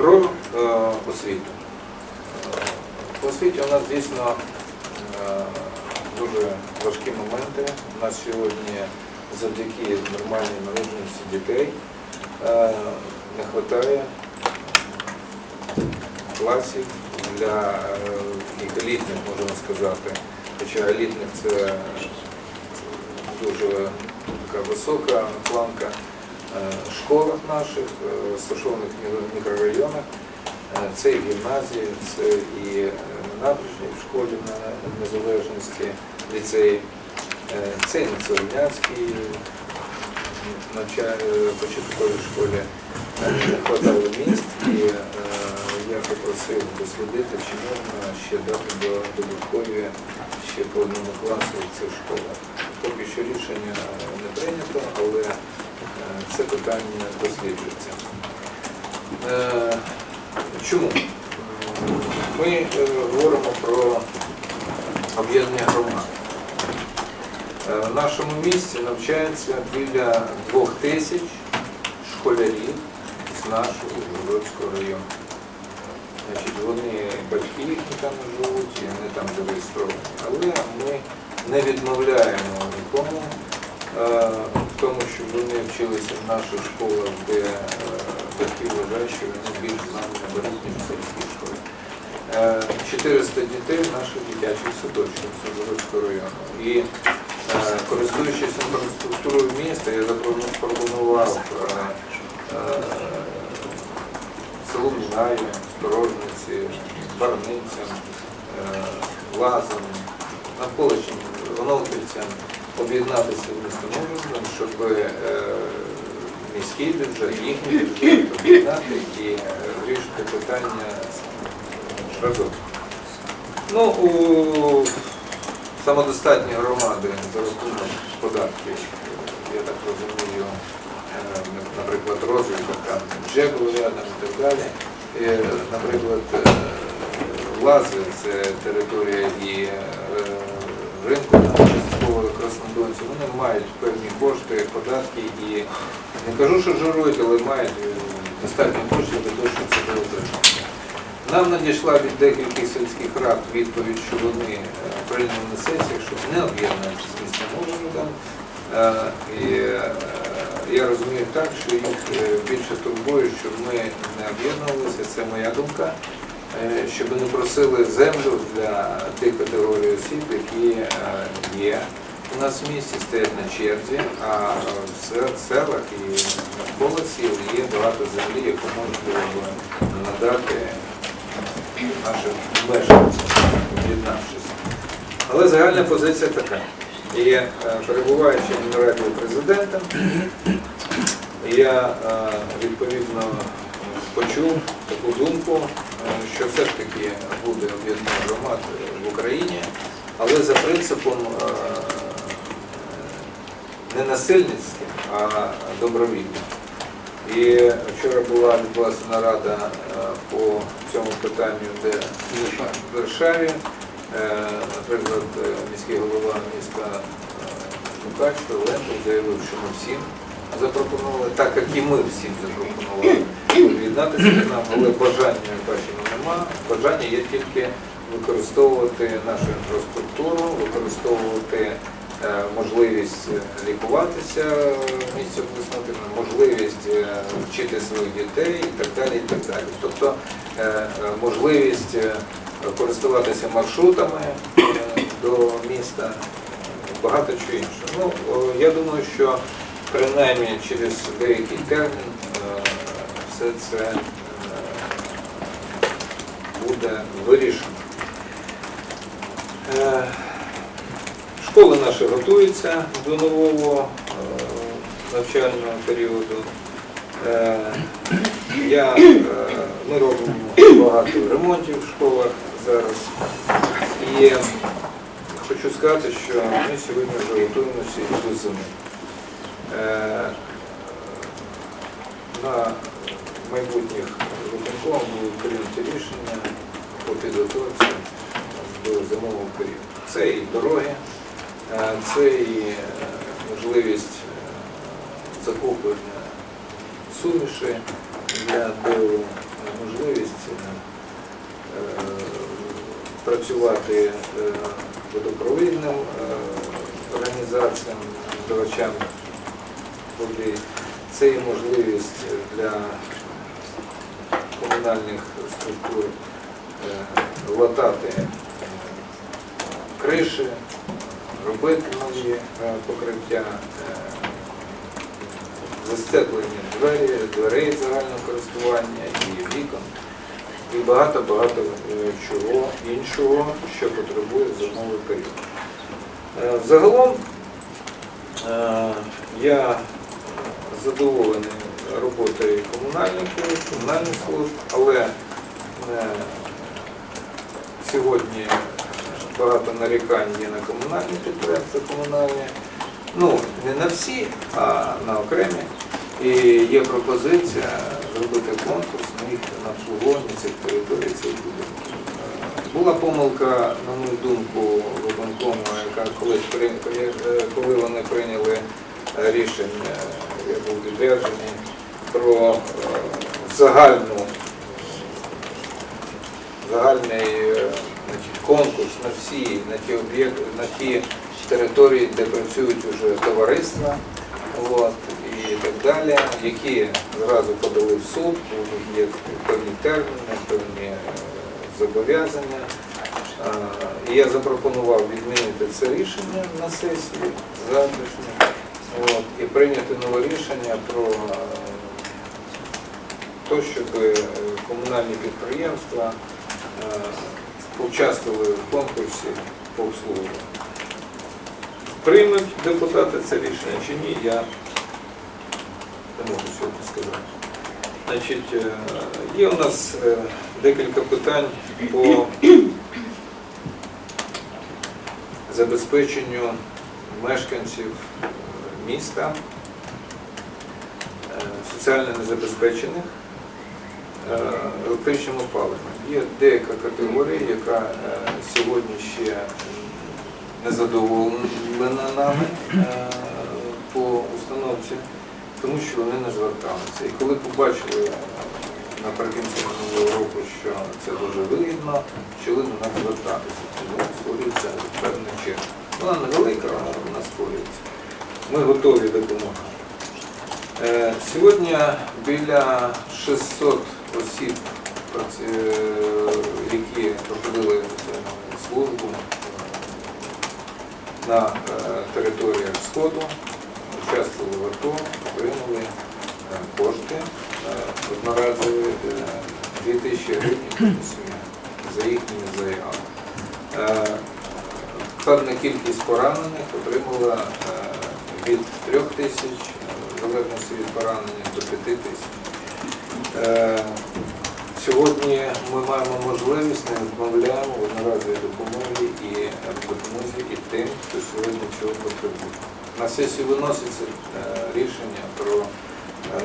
Про е, освіту. Е, По освіті у нас дійсно е, дуже важкі моменти. У нас сьогодні завдяки нормальній народженості дітей е, не вистачає класів для е, елітних, можна сказати. Хоча елітних це дуже така висока планка е, школах наших, е, розташованих мікрорайонах. Е, Це і гімназії, це і е, на набережній в школі на незалежності ліцеї, Е, це і на Целинянській початковій школі. Е, Не хватало місць і е, я попросив дослідити, чи можна ще дати до- додаткові ще по одному класу в цих школах. Поки що рішення не прийнято, але е, це питання досліджується. Е, Чому? Ми е, говоримо про об'єднання громад. Е, В нашому місті навчається біля двох тисяч школярів з нашого Ужгородського району. Значить, вони батьки їхні там живуть, і вони там зареєстровані. Але ми не відмовляємо нікому е, в тому, щоб вони вчилися в наших школах, де е, батьки вважають, що вони більш знання беруть, ніж в сільській школі. Е, 400 дітей в наших дитячих садочках Садовицького району. І е, користуючись інфраструктурою міста, я запропонував селу Мінаю, Сторожниці, Барницям, Лазам, навколишнім Воновківцям об'єднатися в Ужгородом, щоб е, міський бюджет, їхній бюджет об'єднати і е, вирішити питання разом. Ну, у самодостатні громади за рахунок податків, я так розумію, е, наприклад, розвиток там і так далі. Наприклад, Лази це територія і ринку частково краснодонців, вони мають певні кошти, податки і не кажу, що жирують, але мають е, достатньо коштів для того, щоб це отримати. Нам надійшла від деяких сільських рад відповідь, що вони е, прийняли на сесіях, щоб не об'єднуватися з містом Ужгородом. Е, я розумію так, що їх більше турбує, щоб ми не об'єднувалися, це моя думка, щоб не просили землю для тих категорій осіб, які е, є у нас в місті, стоять на черзі, а в селах і навколо сіл є багато землі, яку можна було надати нашим мешканцям, об'єднавшись. Але загальна позиція така. І е, перебуваючи на раді президента, я е, відповідно почув таку думку, е, що все ж таки буде об'єднання громад в Україні, але за принципом е, не насильницьким, а добровільним. І вчора була відбулася нарада е, по цьому питанню, де в Варшаві, Е, наприклад, е, міський голова міста е, Шукач Лентов заявив, що ми всім запропонували, так як і ми всім запропонували об'єднатися з нами, але бажання бачимо нема. Бажання є тільки використовувати нашу інфраструктуру, використовувати е, можливість лікуватися в місці обласного, можливість е, вчити своїх дітей і так далі. І так далі. Тобто е, е, можливість е, користуватися маршрутами е, до міста, багато чого іншого. Ну, я думаю, що принаймні через деякий термін е, все це е, буде вирішено. Е, Школи наші готуються до нового навчального періоду. Я, ми робимо багато ремонтів в школах зараз. І хочу сказати, що ми сьогодні вже готуємося і до зими. Е, на майбутніх випадково було прийняті рішення по підготовці до зимового періоду. Це і дороги, е, це і е, можливість закуплення суміші для дереву, можливість працювати водопровідним організаціям, здавачам води. Це є можливість для комунальних структур е, латати е, криші, робити нові е, покриття, застеплення двері, дверей загального користування і вікон і багато-багато чого іншого, що потребує зимовий період. Загалом я задоволений роботою комунальників, комунальних служб, але е, сьогодні багато нарікань є на комунальні підприємства комунальні. Ну, не на всі, а на окремі. І є пропозиція зробити конкурс на їх на обслуговування цих територій, цих будинків. Е, Була помилка, на мою думку, виконкому, яка колись е, коли вони прийняли рішення, я був відряджений, про е, загальну загальний е, значить, конкурс на всі, на ті об'єкти, на ті території, де працюють вже товариства, от, і так далі, які зразу подали в суд, є певні терміни, певні е, зобов'язання. Я запропонував відмінити це рішення на сесії завтрашній от, і прийняти нове рішення про е, то, щоб е, комунальні підприємства е, участвували в конкурсі по обслуговуванню. Приймуть депутати це рішення чи ні, я не можу сьогодні сказати. Значить, е, є у нас декілька питань по забезпеченню мешканців міста, е, соціально незабезпечених е, електричним опаленням. Є деяка категорія, яка е, сьогодні ще не задоволена нами по установці, тому що вони не зверталися. І коли побачили наприкінці минулого року, що це дуже вигідно, почали до нас звертатися. Тому створюється певна черга. Вона невелика, але вона створюється. Ми готові допомагати. Е, Сьогодні біля 600 осіб, е, які проходили службу на е, територіях Сходу, участвували в АТО, отримали кошти одноразові е, 2000 гривень за їхніми заявами. Певна кількість поранених отримала від 3 тисяч, в залежності від поранення, до 5 тисяч. Е, Сьогодні ми маємо можливість, не відмовляємо в одноразовій допомоги і е, допомозі і тим, хто сьогодні цього потребує. На сесію виноситься е, рішення про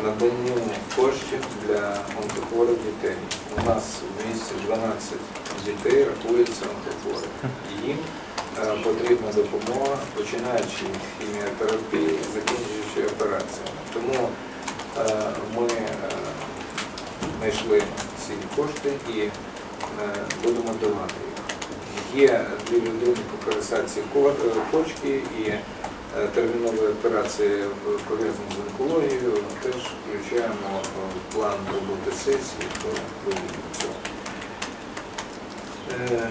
надання коштів для онкохворих дітей. У нас в місті 12 дітей рахуються онкохворих. Їм потрібна допомога, починаючи від хіміотерапії, закінчуючи операціями. Тому е, ми е, знайшли ці кошти і е, будемо давати їх. Є дві людини по пересадці е, почки і е, термінові операції пов'язані з онкологією. Теж включаємо е, план роботи сесії проведенню цього. Е,